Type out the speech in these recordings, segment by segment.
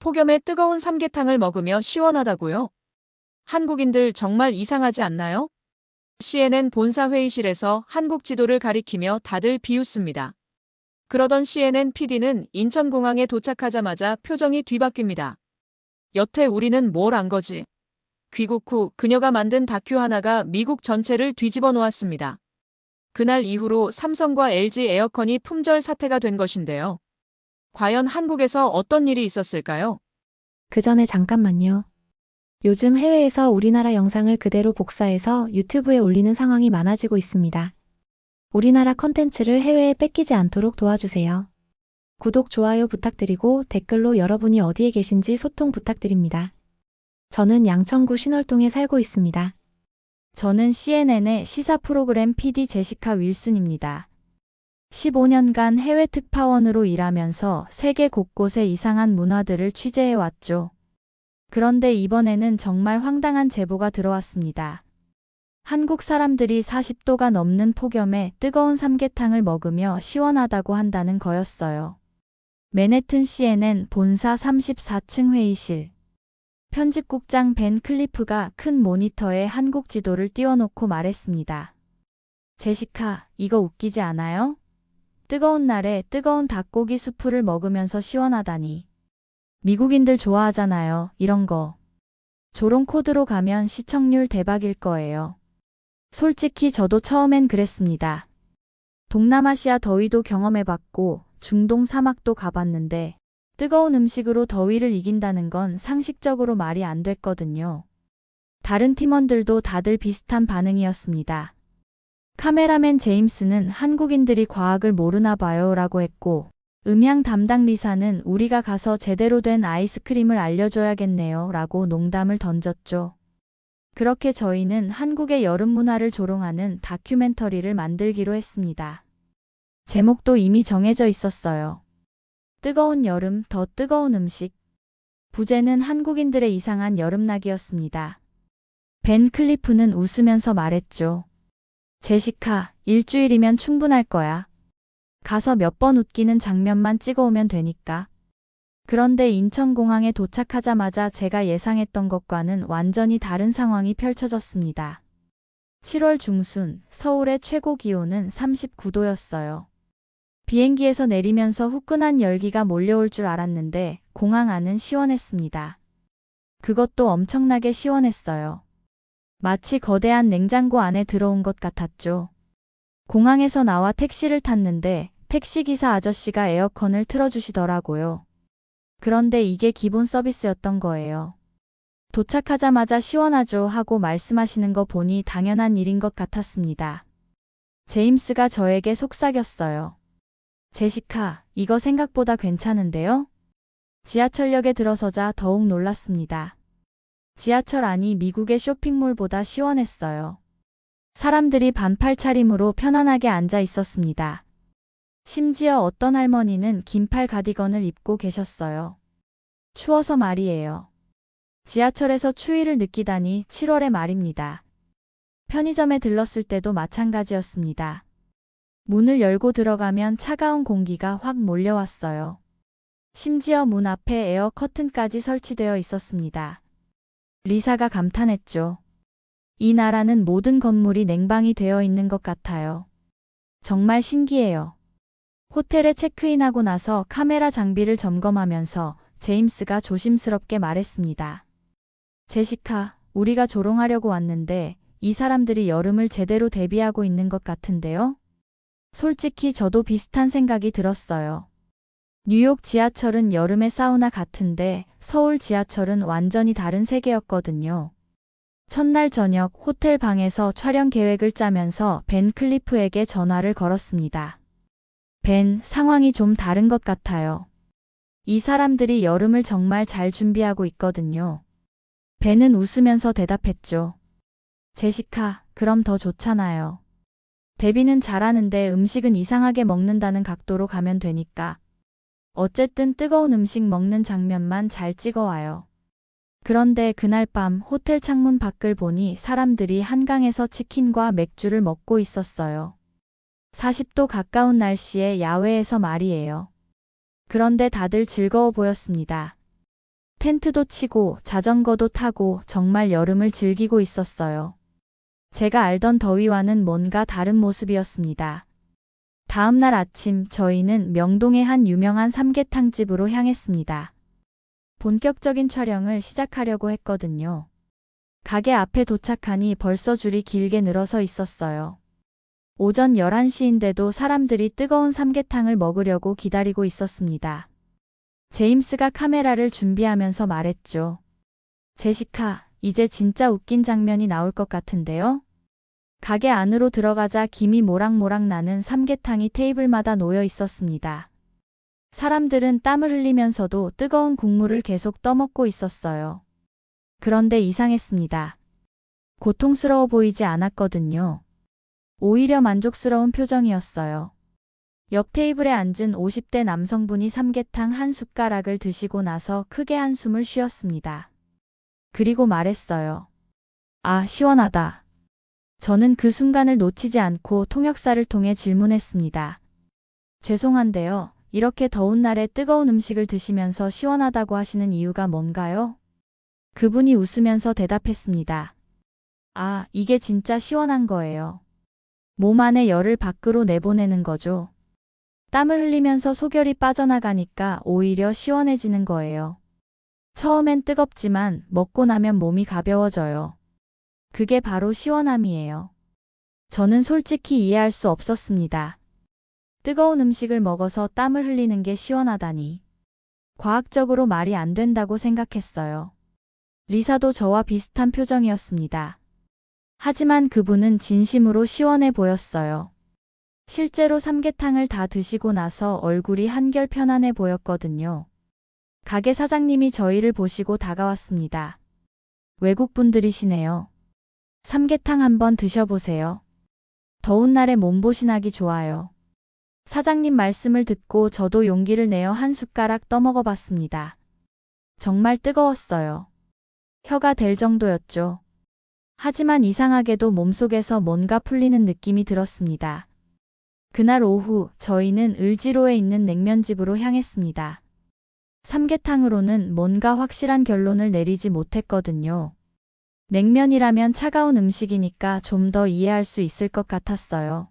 폭염에 뜨거운 삼계탕을 먹으며 시원하다고요? 한국인들 정말 이상하지 않나요? CNN 본사 회의실에서 한국 지도를 가리키며 다들 비웃습니다. 그러던 CNN PD는 인천공항에 도착하자마자 표정이 뒤바뀝니다. 여태 우리는 뭘 안 거지? 귀국 후 그녀가 만든 다큐 하나가 미국 전체를 뒤집어 놓았습니다. 그날 이후로 삼성과 LG 에어컨이 품절 사태가 된 것인데요. 과연 한국에서 어떤 일이 있었을까요? 그 전에 잠깐만요. 요즘 해외에서 우리나라 영상을 그대로 복사해서 유튜브에 올리는 상황이 많아지고 있습니다. 우리나라 컨텐츠를 해외에 뺏기지 않도록 도와주세요. 구독, 좋아요 부탁드리고 댓글로 여러분이 어디에 계신지 소통 부탁드립니다. 저는 양천구 신월동에 살고 있습니다. 저는 CNN의 시사 프로그램 PD 제시카 윌슨입니다. 15년간 해외 특파원으로 일하면서 세계 곳곳의 이상한 문화들을 취재해 왔죠. 그런데 이번에는 정말 황당한 제보가 들어왔습니다. 한국 사람들이 40도가 넘는 폭염에 뜨거운 삼계탕을 먹으며 시원하다고 한다는 거였어요. 맨해튼 CNN 본사 34층 회의실. 편집국장 벤 클리프가 큰 모니터에 한국 지도를 띄워놓고 말했습니다. 제시카, 이거 웃기지 않아요? 뜨거운 날에 뜨거운 닭고기 수프를 먹으면서 시원하다니. 미국인들 좋아하잖아요, 이런 거. 조롱 코드로 가면 시청률 대박일 거예요. 솔직히 저도 처음엔 그랬습니다. 동남아시아 더위도 경험해봤고 중동 사막도 가봤는데 뜨거운 음식으로 더위를 이긴다는 건 상식적으로 말이 안 됐거든요. 다른 팀원들도 다들 비슷한 반응이었습니다. 카메라맨 제임스는 한국인들이 과학을 모르나 봐요 라고 했고, 음향 담당 리사는 우리가 가서 제대로 된 아이스크림을 알려줘야겠네요 라고 농담을 던졌죠. 그렇게 저희는 한국의 여름 문화를 조롱하는 다큐멘터리를 만들기로 했습니다. 제목도 이미 정해져 있었어요. 뜨거운 여름, 더 뜨거운 음식. 부제는 한국인들의 이상한 여름나기였습니다. 벤 클리프는 웃으면서 말했죠. 제시카, 일주일이면 충분할 거야. 가서 몇 번 웃기는 장면만 찍어오면 되니까. 그런데 인천공항에 도착하자마자 제가 예상했던 것과는 완전히 다른 상황이 펼쳐졌습니다. 7월 중순, 서울의 최고 기온은 39도였어요. 비행기에서 내리면서 후끈한 열기가 몰려올 줄 알았는데 공항 안은 시원했습니다. 그것도 엄청나게 시원했어요. 마치 거대한 냉장고 안에 들어온 것 같았죠. 공항에서 나와 택시를 탔는데 택시기사 아저씨가 에어컨을 틀어주시더라고요. 그런데 이게 기본 서비스였던 거예요. 도착하자마자 시원하죠 하고 말씀하시는 거 보니 당연한 일인 것 같았습니다. 제임스가 저에게 속삭였어요. 제시카, 이거 생각보다 괜찮은데요? 지하철역에 들어서자 더욱 놀랐습니다. 지하철 안이 미국의 쇼핑몰보다 시원했어요. 사람들이 반팔 차림으로 편안하게 앉아 있었습니다. 심지어 어떤 할머니는 긴팔 가디건을 입고 계셨어요. 추워서 말이에요. 지하철에서 추위를 느끼다니 7월의 말입니다. 편의점에 들렀을 때도 마찬가지였습니다. 문을 열고 들어가면 차가운 공기가 확 몰려왔어요. 심지어 문 앞에 에어 커튼까지 설치되어 있었습니다. 리사가 감탄했죠. 이 나라는 모든 건물이 냉방이 되어 있는 것 같아요. 정말 신기해요. 호텔에 체크인하고 나서 카메라 장비를 점검하면서 제임스가 조심스럽게 말했습니다. 제시카, 우리가 조롱하려고 왔는데 이 사람들이 여름을 제대로 대비하고 있는 것 같은데요? 솔직히 저도 비슷한 생각이 들었어요. 뉴욕 지하철은 여름의 사우나 같은데 서울 지하철은 완전히 다른 세계였거든요. 첫날 저녁 호텔 방에서 촬영 계획을 짜면서 벤 클리프에게 전화를 걸었습니다. 벤, 상황이 좀 다른 것 같아요. 이 사람들이 여름을 정말 잘 준비하고 있거든요. 벤은 웃으면서 대답했죠. 제시카, 그럼 더 좋잖아요. 데뷔는 잘하는데 음식은 이상하게 먹는다는 각도로 가면 되니까. 어쨌든 뜨거운 음식 먹는 장면만 잘 찍어와요. 그런데 그날 밤 호텔 창문 밖을 보니 사람들이 한강에서 치킨과 맥주를 먹고 있었어요. 40도 가까운 날씨에 야외에서 말이에요. 그런데 다들 즐거워 보였습니다. 텐트도 치고 자전거도 타고 정말 여름을 즐기고 있었어요. 제가 알던 더위와는 뭔가 다른 모습이었습니다. 다음 날 아침 저희는 명동의 한 유명한 삼계탕 집으로 향했습니다. 본격적인 촬영을 시작하려고 했거든요. 가게 앞에 도착하니 벌써 줄이 길게 늘어서 있었어요. 오전 11시인데도 사람들이 뜨거운 삼계탕을 먹으려고 기다리고 있었습니다. 제임스가 카메라를 준비하면서 말했죠. 제시카, 이제 진짜 웃긴 장면이 나올 것 같은데요? 가게 안으로 들어가자 김이 모락모락 나는 삼계탕이 테이블마다 놓여 있었습니다. 사람들은 땀을 흘리면서도 뜨거운 국물을 계속 떠먹고 있었어요. 그런데 이상했습니다. 고통스러워 보이지 않았거든요. 오히려 만족스러운 표정이었어요. 옆 테이블에 앉은 50대 남성분이 삼계탕 한 숟가락을 드시고 나서 크게 한숨을 쉬었습니다. 그리고 말했어요. 아, 시원하다. 저는 그 순간을 놓치지 않고 통역사를 통해 질문했습니다. 죄송한데요. 이렇게 더운 날에 뜨거운 음식을 드시면서 시원하다고 하시는 이유가 뭔가요? 그분이 웃으면서 대답했습니다. 아, 이게 진짜 시원한 거예요. 몸 안의 열을 밖으로 내보내는 거죠. 땀을 흘리면서 소결이 빠져나가니까 오히려 시원해지는 거예요. 처음엔 뜨겁지만 먹고 나면 몸이 가벼워져요. 그게 바로 시원함이에요. 저는 솔직히 이해할 수 없었습니다. 뜨거운 음식을 먹어서 땀을 흘리는 게 시원하다니. 과학적으로 말이 안 된다고 생각했어요. 리사도 저와 비슷한 표정이었습니다. 하지만 그분은 진심으로 시원해 보였어요. 실제로 삼계탕을 다 드시고 나서 얼굴이 한결 편안해 보였거든요. 가게 사장님이 저희를 보시고 다가왔습니다. 외국 분들이시네요. 삼계탕 한번 드셔보세요. 더운 날에 몸보신하기 좋아요. 사장님 말씀을 듣고 저도 용기를 내어 한 숟가락 떠먹어 봤습니다. 정말 뜨거웠어요. 혀가 될 정도였죠. 하지만 이상하게도 몸속에서 뭔가 풀리는 느낌이 들었습니다. 그날 오후 저희는 을지로에 있는 냉면집으로 향했습니다. 삼계탕으로는 뭔가 확실한 결론을 내리지 못했거든요. 냉면이라면 차가운 음식이니까 좀 더 이해할 수 있을 것 같았어요.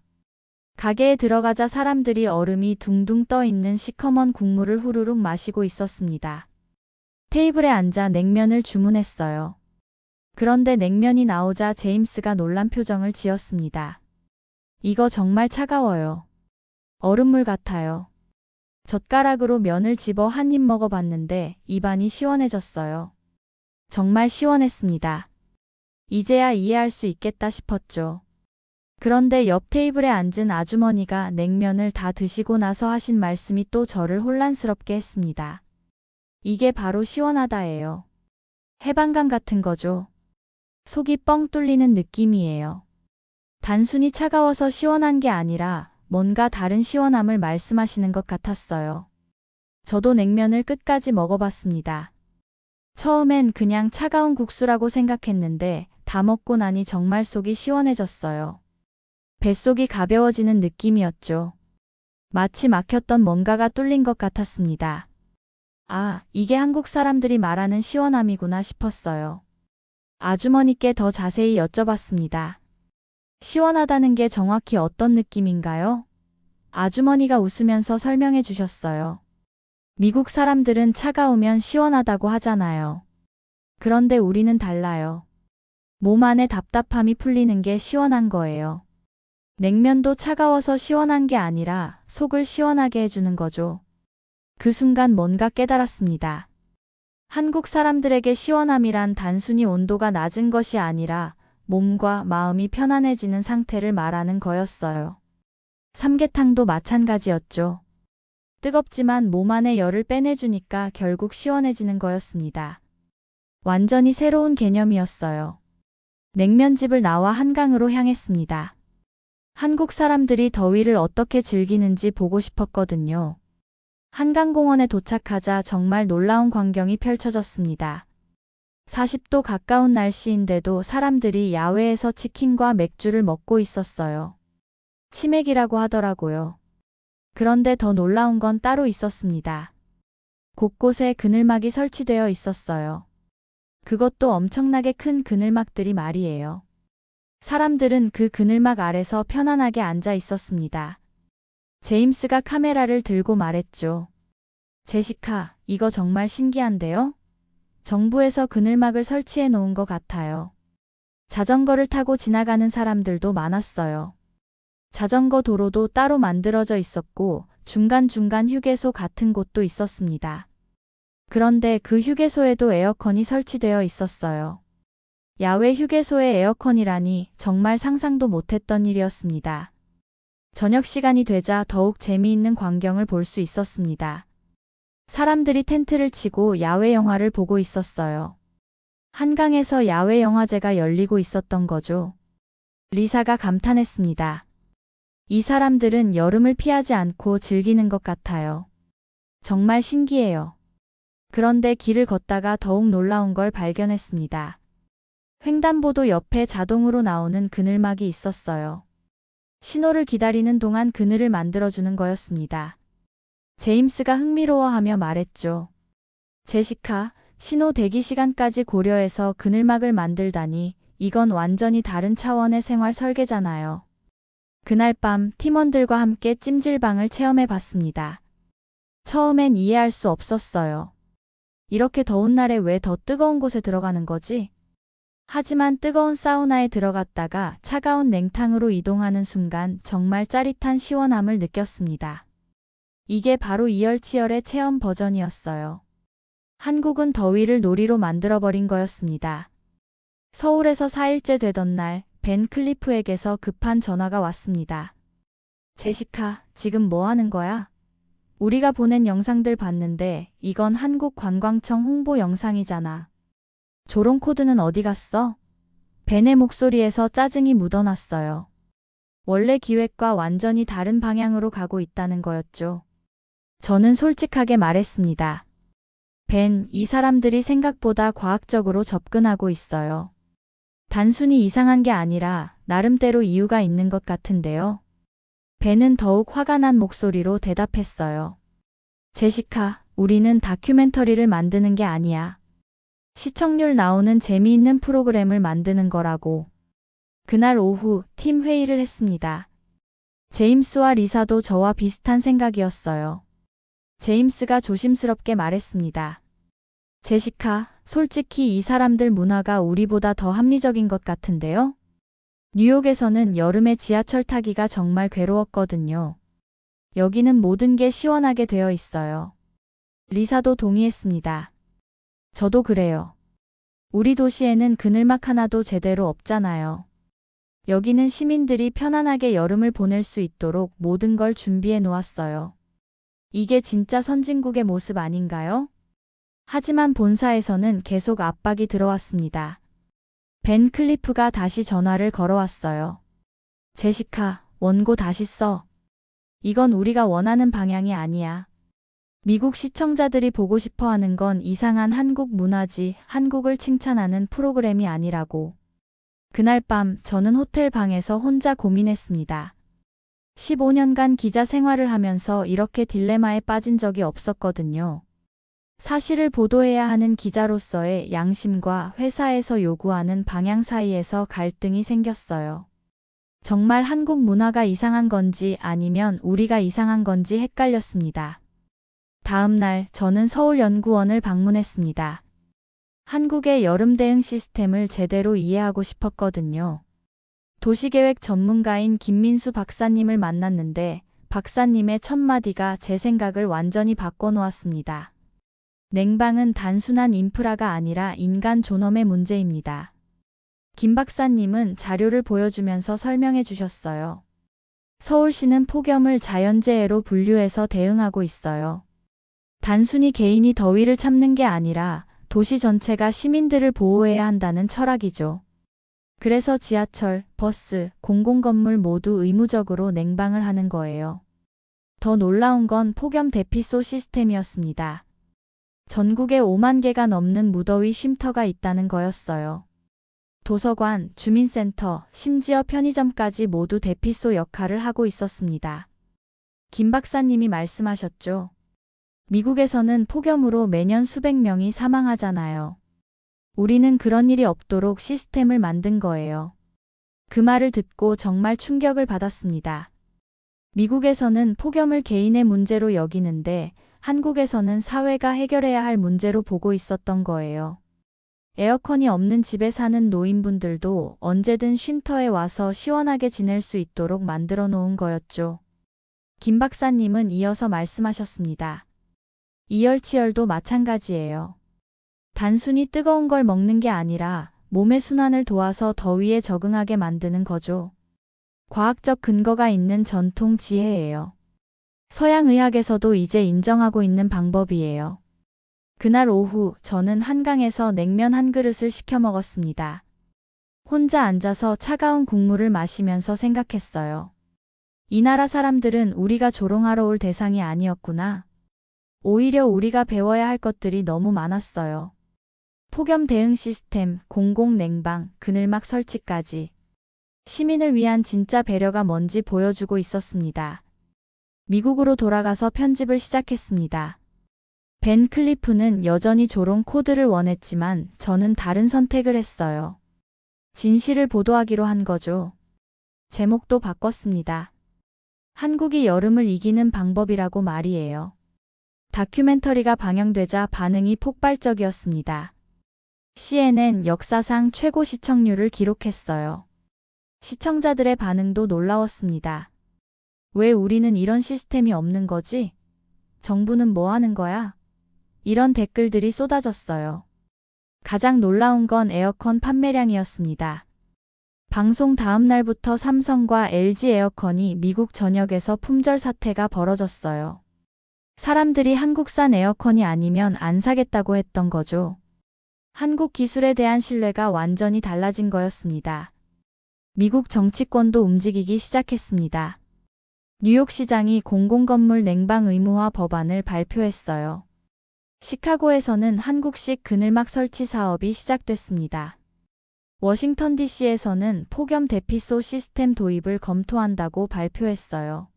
가게에 들어가자 사람들이 얼음이 둥둥 떠 있는 시커먼 국물을 후루룩 마시고 있었습니다. 테이블에 앉아 냉면을 주문했어요. 그런데 냉면이 나오자 제임스가 놀란 표정을 지었습니다. 이거 정말 차가워요. 얼음물 같아요. 젓가락으로 면을 집어 한 입 먹어봤는데 입안이 시원해졌어요. 정말 시원했습니다. 이제야 이해할 수 있겠다 싶었죠. 그런데 옆 테이블에 앉은 아주머니가 냉면을 다 드시고 나서 하신 말씀이 또 저를 혼란스럽게 했습니다. 이게 바로 시원하다예요. 해방감 같은 거죠. 속이 뻥 뚫리는 느낌이에요. 단순히 차가워서 시원한 게 아니라 뭔가 다른 시원함을 말씀하시는 것 같았어요. 저도 냉면을 끝까지 먹어봤습니다. 처음엔 그냥 차가운 국수라고 생각했는데 다 먹고 나니 정말 속이 시원해졌어요. 뱃속이 가벼워지는 느낌이었죠. 마치 막혔던 뭔가가 뚫린 것 같았습니다. 아, 이게 한국 사람들이 말하는 시원함이구나 싶었어요. 아주머니께 더 자세히 여쭤봤습니다. 시원하다는 게 정확히 어떤 느낌인가요? 아주머니가 웃으면서 설명해 주셨어요. 미국 사람들은 차가우면 시원하다고 하잖아요. 그런데 우리는 달라요. 몸 안에 답답함이 풀리는 게 시원한 거예요. 냉면도 차가워서 시원한 게 아니라 속을 시원하게 해주는 거죠. 그 순간 뭔가 깨달았습니다. 한국 사람들에게 시원함이란 단순히 온도가 낮은 것이 아니라 몸과 마음이 편안해지는 상태를 말하는 거였어요. 삼계탕도 마찬가지였죠. 뜨겁지만 몸 안의 열을 빼내주니까 결국 시원해지는 거였습니다. 완전히 새로운 개념이었어요. 냉면집을 나와 한강으로 향했습니다. 한국 사람들이 더위를 어떻게 즐기는지 보고 싶었거든요. 한강공원에 도착하자 정말 놀라운 광경이 펼쳐졌습니다. 40도 가까운 날씨인데도 사람들이 야외에서 치킨과 맥주를 먹고 있었어요. 치맥이라고 하더라고요. 그런데 더 놀라운 건 따로 있었습니다. 곳곳에 그늘막이 설치되어 있었어요. 그것도 엄청나게 큰 그늘막들이 말이에요. 사람들은 그 그늘막 아래서 편안하게 앉아 있었습니다. 제임스가 카메라를 들고 말했죠. 제시카, 이거 정말 신기한데요? 정부에서 그늘막을 설치해 놓은 것 같아요. 자전거를 타고 지나가는 사람들도 많았어요. 자전거 도로도 따로 만들어져 있었고 중간중간 휴게소 같은 곳도 있었습니다. 그런데 그 휴게소에도 에어컨이 설치되어 있었어요. 야외 휴게소에 에어컨이라니 정말 상상도 못했던 일이었습니다. 저녁 시간이 되자 더욱 재미있는 광경을 볼 수 있었습니다. 사람들이 텐트를 치고 야외 영화를 보고 있었어요. 한강에서 야외 영화제가 열리고 있었던 거죠. 리사가 감탄했습니다. 이 사람들은 여름을 피하지 않고 즐기는 것 같아요. 정말 신기해요. 그런데 길을 걷다가 더욱 놀라운 걸 발견했습니다. 횡단보도 옆에 자동으로 나오는 그늘막이 있었어요. 신호를 기다리는 동안 그늘을 만들어주는 거였습니다. 제임스가 흥미로워하며 말했죠. 제시카, 신호 대기 시간까지 고려해서 그늘막을 만들다니 이건 완전히 다른 차원의 생활 설계잖아요. 그날 밤 팀원들과 함께 찜질방을 체험해 봤습니다. 처음엔 이해할 수 없었어요. 이렇게 더운 날에 왜 더 뜨거운 곳에 들어가는 거지? 하지만 뜨거운 사우나에 들어갔다가 차가운 냉탕으로 이동하는 순간 정말 짜릿한 시원함을 느꼈습니다. 이게 바로 이열치열의 체험 버전이었어요. 한국은 더위를 놀이로 만들어버린 거였습니다. 서울에서 4일째 되던 날, 벤 클리프에게서 급한 전화가 왔습니다. 제시카, 지금 뭐 하는 거야? 우리가 보낸 영상들 봤는데 이건 한국관광청 홍보 영상이잖아. 조롱 코드는 어디 갔어? 벤의 목소리에서 짜증이 묻어났어요. 원래 기획과 완전히 다른 방향으로 가고 있다는 거였죠. 저는 솔직하게 말했습니다. 벤, 이 사람들이 생각보다 과학적으로 접근하고 있어요. 단순히 이상한 게 아니라 나름대로 이유가 있는 것 같은데요. 벤은 더욱 화가 난 목소리로 대답했어요. 제시카, 우리는 다큐멘터리를 만드는 게 아니야. 시청률 나오는 재미있는 프로그램을 만드는 거라고. 그날 오후 팀 회의를 했습니다. 제임스와 리사도 저와 비슷한 생각이었어요. 제임스가 조심스럽게 말했습니다. 제시카, 솔직히 이 사람들 문화가 우리보다 더 합리적인 것 같은데요? 뉴욕에서는 여름에 지하철 타기가 정말 괴로웠거든요. 여기는 모든 게 시원하게 되어 있어요. 리사도 동의했습니다. 저도 그래요. 우리 도시에는 그늘막 하나도 제대로 없잖아요. 여기는 시민들이 편안하게 여름을 보낼 수 있도록 모든 걸 준비해 놓았어요. 이게 진짜 선진국의 모습 아닌가요? 하지만 본사에서는 계속 압박이 들어왔습니다. 벤 클리프가 다시 전화를 걸어왔어요. 제시카, 원고 다시 써. 이건 우리가 원하는 방향이 아니야. 미국 시청자들이 보고 싶어 하는 건 이상한 한국 문화지, 한국을 칭찬하는 프로그램이 아니라고. 그날 밤 저는 호텔 방에서 혼자 고민했습니다. 15년간 기자 생활을 하면서 이렇게 딜레마에 빠진 적이 없었거든요. 사실을 보도해야 하는 기자로서의 양심과 회사에서 요구하는 방향 사이에서 갈등이 생겼어요. 정말 한국 문화가 이상한 건지 아니면 우리가 이상한 건지 헷갈렸습니다. 다음 날 저는 서울연구원을 방문했습니다. 한국의 여름 대응 시스템을 제대로 이해하고 싶었거든요. 도시계획 전문가인 김민수 박사님을 만났는데 박사님의 첫 마디가 제 생각을 완전히 바꿔놓았습니다. 냉방은 단순한 인프라가 아니라 인간 존엄의 문제입니다. 김 박사님은 자료를 보여주면서 설명해 주셨어요. 서울시는 폭염을 자연재해로 분류해서 대응하고 있어요. 단순히 개인이 더위를 참는 게 아니라 도시 전체가 시민들을 보호해야 한다는 철학이죠. 그래서 지하철, 버스, 공공건물 모두 의무적으로 냉방을 하는 거예요. 더 놀라운 건 폭염 대피소 시스템이었습니다. 전국에 5만 개가 넘는 무더위 쉼터가 있다는 거였어요. 도서관, 주민센터, 심지어 편의점까지 모두 대피소 역할을 하고 있었습니다. 김 박사님이 말씀하셨죠. 미국에서는 폭염으로 매년 수백 명이 사망하잖아요. 우리는 그런 일이 없도록 시스템을 만든 거예요. 그 말을 듣고 정말 충격을 받았습니다. 미국에서는 폭염을 개인의 문제로 여기는데 한국에서는 사회가 해결해야 할 문제로 보고 있었던 거예요. 에어컨이 없는 집에 사는 노인분들도 언제든 쉼터에 와서 시원하게 지낼 수 있도록 만들어 놓은 거였죠. 김 박사님은 이어서 말씀하셨습니다. 이열치열도 마찬가지예요. 단순히 뜨거운 걸 먹는 게 아니라 몸의 순환을 도와서 더위에 적응하게 만드는 거죠. 과학적 근거가 있는 전통 지혜예요. 서양 의학에서도 이제 인정하고 있는 방법이에요. 그날 오후 저는 한강에서 냉면 한 그릇을 시켜 먹었습니다. 혼자 앉아서 차가운 국물을 마시면서 생각했어요. 이 나라 사람들은 우리가 조롱하러 올 대상이 아니었구나. 오히려 우리가 배워야 할 것들이 너무 많았어요. 폭염 대응 시스템, 공공 냉방, 그늘막 설치까지. 시민을 위한 진짜 배려가 뭔지 보여주고 있었습니다. 미국으로 돌아가서 편집을 시작했습니다. 벤 클리프는 여전히 조롱 코드를 원했지만 저는 다른 선택을 했어요. 진실을 보도하기로 한 거죠. 제목도 바꿨습니다. 한국이 여름을 이기는 방법이라고 말이에요. 다큐멘터리가 방영되자 반응이 폭발적이었습니다. CNN 역사상 최고 시청률을 기록했어요. 시청자들의 반응도 놀라웠습니다. 왜 우리는 이런 시스템이 없는 거지? 정부는 뭐 하는 거야? 이런 댓글들이 쏟아졌어요. 가장 놀라운 건 에어컨 판매량이었습니다. 방송 다음 날부터 삼성과 LG 에어컨이 미국 전역에서 품절 사태가 벌어졌어요. 사람들이 한국산 에어컨이 아니면 안 사겠다고 했던 거죠. 한국 기술에 대한 신뢰가 완전히 달라진 거였습니다. 미국 정치권도 움직이기 시작했습니다. 뉴욕시장이 공공건물 냉방 의무화 법안을 발표했어요. 시카고에서는 한국식 그늘막 설치 사업이 시작됐습니다. 워싱턴 DC에서는 폭염 대피소 시스템 도입을 검토한다고 발표했어요.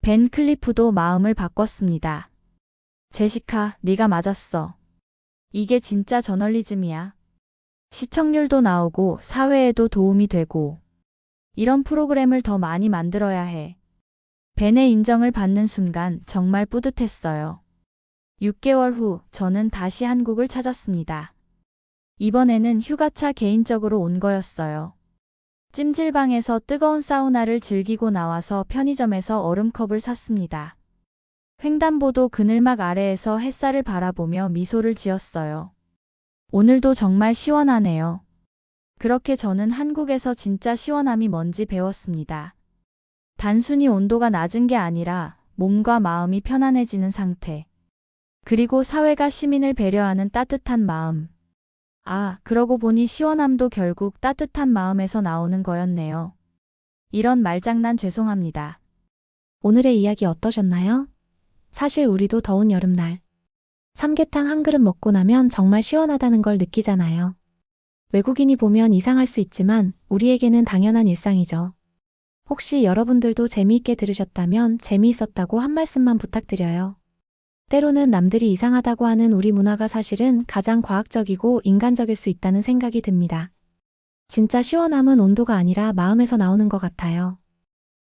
벤 클리프도 마음을 바꿨습니다. 제시카, 네가 맞았어. 이게 진짜 저널리즘이야. 시청률도 나오고 사회에도 도움이 되고 이런 프로그램을 더 많이 만들어야 해. 벤의 인정을 받는 순간 정말 뿌듯했어요. 6개월 후 저는 다시 한국을 찾았습니다. 이번에는 휴가차 개인적으로 온 거였어요. 찜질방에서 뜨거운 사우나를 즐기고 나와서 편의점에서 얼음컵을 샀습니다. 횡단보도 그늘막 아래에서 햇살을 바라보며 미소를 지었어요. 오늘도 정말 시원하네요. 그렇게 저는 한국에서 진짜 시원함이 뭔지 배웠습니다. 단순히 온도가 낮은 게 아니라 몸과 마음이 편안해지는 상태. 그리고 사회가 시민을 배려하는 따뜻한 마음. 아, 그러고 보니 시원함도 결국 따뜻한 마음에서 나오는 거였네요. 이런 말장난 죄송합니다. 오늘의 이야기 어떠셨나요? 사실 우리도 더운 여름날 삼계탕 한 그릇 먹고 나면 정말 시원하다는 걸 느끼잖아요. 외국인이 보면 이상할 수 있지만 우리에게는 당연한 일상이죠. 혹시 여러분들도 재미있게 들으셨다면 재미있었다고 한 말씀만 부탁드려요. 때로는 남들이 이상하다고 하는 우리 문화가 사실은 가장 과학적이고 인간적일 수 있다는 생각이 듭니다. 진짜 시원함은 온도가 아니라 마음에서 나오는 것 같아요.